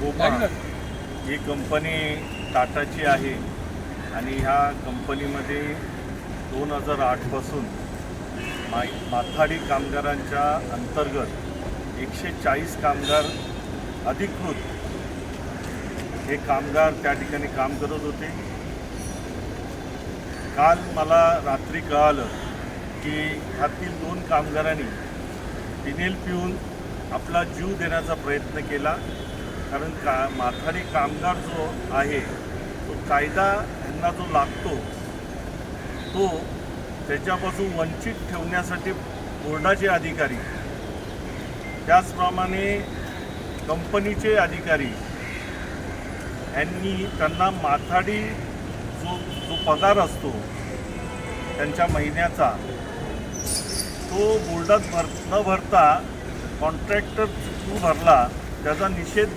गोमा ही कंपनी टाटाची आहे आणि ह्या कंपनीमध्ये दोन हजार आठपासून मा माथाडी कामगारांच्या अंतर्गत एकशे चाळीस कामगार अधिकृत हे कामगार त्या ठिकाणी काम करत होते. काल मला रात्री कळालं की ह्यातील दोन कामगारांनी फिनेल पिऊन आपला जीव देण्याचा प्रयत्न केला. कारण का माथाडी कामगार जो आहे तो कायदा यांना जो लागतो तो त्याच्यापासून वंचित ठेवण्यासाठी बोर्डाचे अधिकारी त्याचप्रमाणे कंपनीचे अधिकारी यांनी त्यांना माथाडी जो जो पगार असतो त्यांच्या महिन्याचा तो बोर्डात भर न भरता कॉन्ट्रॅक्टर थ्रू भरला त्याचा निषेध म्हणून